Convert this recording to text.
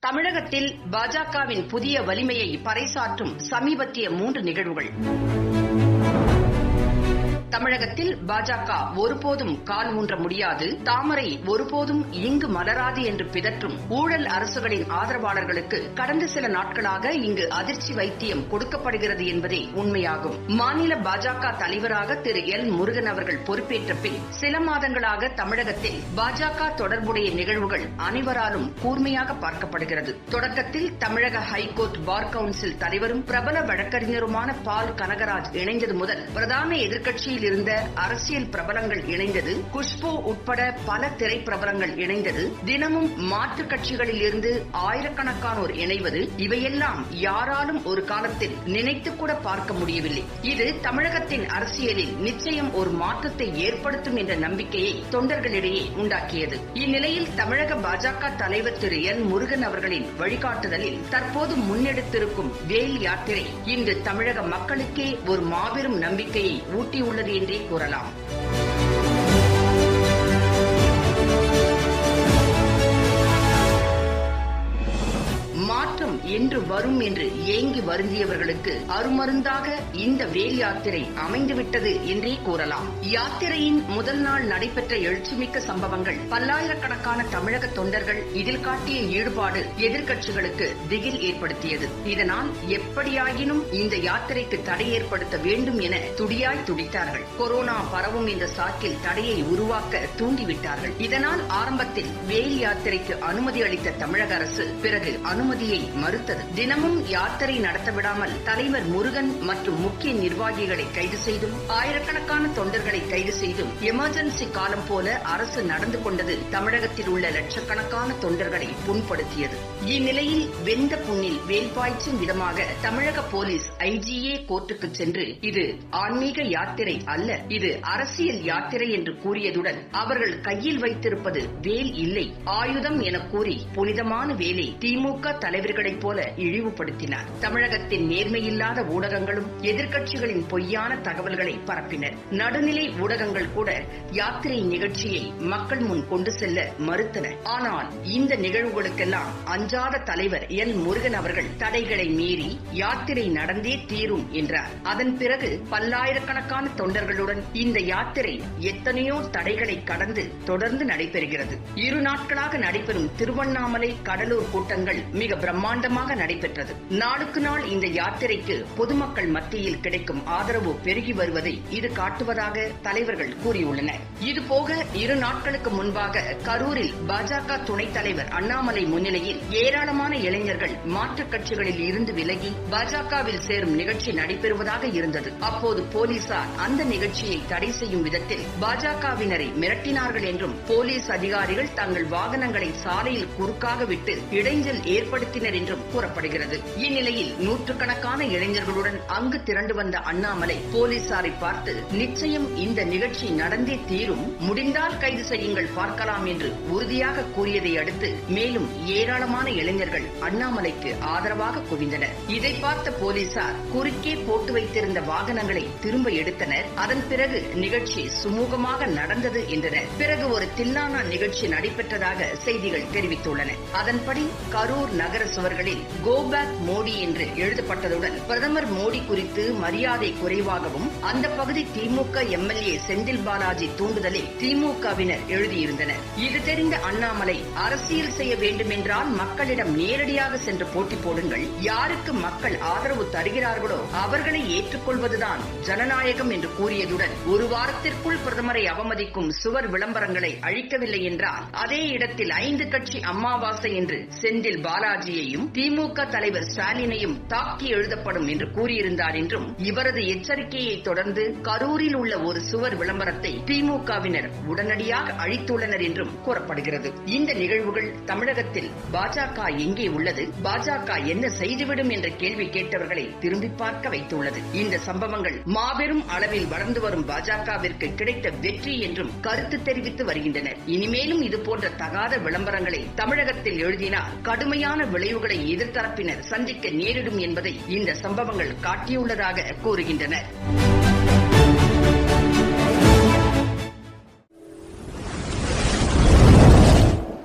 தமிழகத்தில் பாஜகவின் புதிய வலிமையை பறைசாற்றும் சமீபத்திய மூன்று நிகழ்வுகள். தமிழகத்தில் பாஜக ஒருபோதும் கால் ஊன்ற முடியாது தாமரை ஒருபோதும் இங்கு மலராது என்று பிதற்றும் ஊழல் அரசுகளின் ஆதரவாளர்களுக்கு கடந்த சில நாட்களாக இங்கு அதிர்ச்சி வைத்தியம் கொடுக்கப்படுகிறது என்பதே உண்மையாகும். மாநில பாஜக தலைவராக திரு எல். முருகன் அவர்கள் பொறுப்பேற்ற பின் சில மாதங்களாக தமிழகத்தில் பாஜக தொடர்புடைய நிகழ்வுகள் அனைவராலும் கூர்மையாக பார்க்கப்படுகிறது. தொடக்கத்தில் தமிழக ஹைகோர்ட் பார் கவுன்சில் தலைவரும் பிரபல வழக்கறிஞருமான பால் கனகராஜ் இணைந்தது முதல் பிரதான எதிர்க்கட்சியில் இருந்த அரசியல் பிரபலங்கள் இணைந்தது குஷ்பு உட்பட பல திரைப்பிரபலங்கள் இணைந்தது. தினமும் மாற்றுக் கட்சிகளில் இருந்து ஆயிரக்கணக்கானோர் இணைவது இவையெல்லாம் யாராலும் ஒரு காலத்தில் நினைத்து கூட பார்க்க முடியவில்லை. இது தமிழகத்தின் அரசியலில் நிச்சயம் ஒரு மாற்றத்தை ஏற்படுத்தும் என்ற நம்பிக்கையை தொண்டர்களிடையே உண்டாக்கியது. இந்நிலையில் தமிழக பாஜக தலைவர் திரு எல் முருகன் அவர்களின் வழிகாட்டுதலில் தற்போது முன்னெடுத்திருக்கும் வேல் யாத்திரை இன்று தமிழக மக்களுக்கே ஒரு மாபெரும் நம்பிக்கையை ஊட்டியுள்ளது என்றே கூறலாம். என்று வரும் என்று ஏங்கி வருந்தியவர்களுக்கு அருமருந்தாக இந்த வேல் யாத்திரை அமைந்துவிட்டது என்றே கூறலாம். யாத்திரையின் முதல் நாள் நடைபெற்ற எழுச்சிமிக்க சம்பவங்கள் பல்லாயிரக்கணக்கான தமிழக தொண்டர்கள் இதில் காட்டிய ஈடுபாடு எதிர்க்கட்சிகளுக்கு திகில் ஏற்படுத்தியது. இதனால் எப்படியாயினும் இந்த யாத்திரைக்கு தடை ஏற்படுத்த வேண்டும் என துடியாய் துடித்தார்கள். கொரோனா பரவும் இந்த சாக்கில் தடையை உருவாக்க தூண்டிவிட்டார்கள். இதனால் ஆரம்பத்தில் வேல் யாத்திரைக்கு அனுமதி அளித்த தமிழக அரசு பிறகு அனுமதியை மறுத்து மறுத்தது தினமும் யாத்திரை நடத்த விடாமல் தலைவர் முருகன் மற்றும் முக்கிய நிர்வாகிகளை கைது செய்தும் ஆயிரக்கணக்கான தொண்டர்களை கைது செய்தும் எமர்ஜென்சி காலம் போல அரசு நடந்து கொண்டது தமிழகத்தில் உள்ள லட்சக்கணக்கான தொண்டர்களை புண்படுத்தியது. இந்நிலையில் வெந்த புண்ணில் வேல்பாய்ச்சும் விதமாக தமிழக போலீஸ் ஐஜிஏ கோர்ட்டுக்கு சென்று இது ஆன்மீக யாத்திரை அல்ல இது அரசியல் யாத்திரை என்று கூறியதுடன் அவர்கள் கையில் வைத்திருப்பது வேல் இல்லை ஆயுதம் என கூறி புனிதமான வேலை திமுக தலைவர்களைப் போல போல இழிவுபடுத்தினார். தமிழகத்தின் நேர்மையில்லாத ஊடகங்களும் எதிர்க்கட்சிகளின் பொய்யான தகவல்களை பரப்பினர். நடுநிலை ஊடகங்கள் கூட யாத்திரை நிகழ்ச்சியை மக்கள் முன் கொண்டு செல்ல மறுத்தனர். ஆனால் இந்த நிகழ்வுகளுக்கெல்லாம் அஞ்சாத தலைவர் எல். முருகன் அவர்கள் தடைகளை மீறி யாத்திரை நடந்தே தீரும் என்றார். அதன் பிறகு பல்லாயிரக்கணக்கான தொண்டர்களுடன் இந்த யாத்திரை எத்தனையோ தடைகளை கடந்து தொடர்ந்து நடைபெறுகிறது. இரு நாட்களாக நடைபெறும் திருவண்ணாமலை கடலூர் கூட்டங்கள் மிக பிரம்மாண்டமாக நடைபெற்றது. நாளுக்கு நாள் இந்த யாத்திரைக்கு பொதுமக்கள் மத்தியில் கிடைக்கும் ஆதரவு பெருகி வருவதை இது காட்டுவதாக தலைவர்கள் கூறியுள்ளனர். இதுபோக இரு நாட்களுக்கு முன்பாக கரூரில் பாஜக துணைத் தலைவர் அண்ணாமலை முன்னிலையில் ஏராளமான இளைஞர்கள் மாற்றுக் கட்சிகளில் இருந்து விலகி பாஜகவில் சேரும் நிகழ்ச்சி நடைபெறுவதாக இருந்தது. அப்போது போலீசார் அந்த நிகழ்ச்சியை தடை செய்யும் விதத்தில் பாஜகவினரை மிரட்டினார்கள் என்றும் போலீஸ் அதிகாரிகள் தங்கள் வாகனங்களை சாலையில் குறுக்காக விட்டு இடைஞ்சல் ஏற்படுத்தினர் என்றும் கூறப்படுகிறது. இந்நிலையில் நூற்றுக்கணக்கான இளைஞர்களுடன் அங்கு திரண்டு வந்த அண்ணாமலை போலீசாரை பார்த்து நிச்சயம் இந்த நிகழ்ச்சி நடந்தே தீரும். முடிந்தால் கைது செய்யுங்கள் பார்க்கலாம் என்று உறுதியாக கூறியதை அடுத்து மேலும் ஏராளமான இளைஞர்கள் அண்ணாமலைக்கு ஆதரவாக குவிந்தனர். இதை பார்த்த போலீசார் குறுக்கே போட்டு வைத்திருந்த வாகனங்களை திரும்ப எடுத்தனர். அதன் பிறகு நிகழ்ச்சி சுமூகமாக நடந்தது என்றனர். பிறகு ஒரு தில்லானா நிகழ்ச்சி நடைபெற்றதாக செய்திகள் தெரிவித்துள்ளன. அதன்படி கரூர் நகர சுவர்களில் கோ பேக் மோடி என்று எழுதப்பட்டதுடன் பிரதமர் மோடி குறித்து மரியாதை குறைவாகவும் அந்த பகுதி திமுக எம்எல்ஏ செந்தில் பாலாஜி தூண்டுதலை திமுகவினர் எழுதியிருந்தனர். இது தெரிந்த அண்ணாமலை அரசியல் செய்ய வேண்டுமென்றால் மக்களிடம் நேரடியாக சென்று போட்டி போடுங்கள். யாருக்கு மக்கள் ஆதரவு தருகிறார்களோ அவர்களை ஏற்றுக்கொள்வதுதான் ஜனநாயகம் என்று கூறியதுடன் ஒரு வாரத்திற்குள் பிரதமரை அவமதிக்கும் சுவர் விளம்பரங்களை அழிக்கவில்லை என்றால் அதே இடத்தில் ஐந்து கட்சி அம்மாவாசை என்று செந்தில் பாலாஜியையும் திமுக திமுக தலைவர் ஸ்டாலினையும் தாக்கி எழுதப்படும் என்று கூறியிருந்தார் என்றும் இவரது எச்சரிக்கையை தொடர்ந்து கரூரில் உள்ள ஒரு சுவர் விளம்பரத்தை திமுகவினர் உடனடியாக அழித்துள்ளனர் என்றும் கூறப்படுகிறது. இந்த நிகழ்வுகள் தமிழகத்தில் பாஜக எங்கே உள்ளது பாஜக என்ன செய்துவிடும் என்ற கேள்வி கேட்டவர்களை திரும்பி பார்க்க வைத்துள்ளது. இந்த சம்பவங்கள் மாபெரும் அளவில் வளர்ந்து வரும் பாஜகவிற்கு கிடைத்த வெற்றி என்றும் கருத்து தெரிவித்து வருகின்றனர். இனிமேலும் இதுபோன்ற தகாத விளம்பரங்களை தமிழகத்தில் எழுதினால் கடுமையான விளைவுகளை எதிர்த்தரப்பினர் சந்திக்க நேரிடும் என்பதை இந்த சம்பவங்கள் காட்டியுள்ளதாக கூறுகின்றனர்.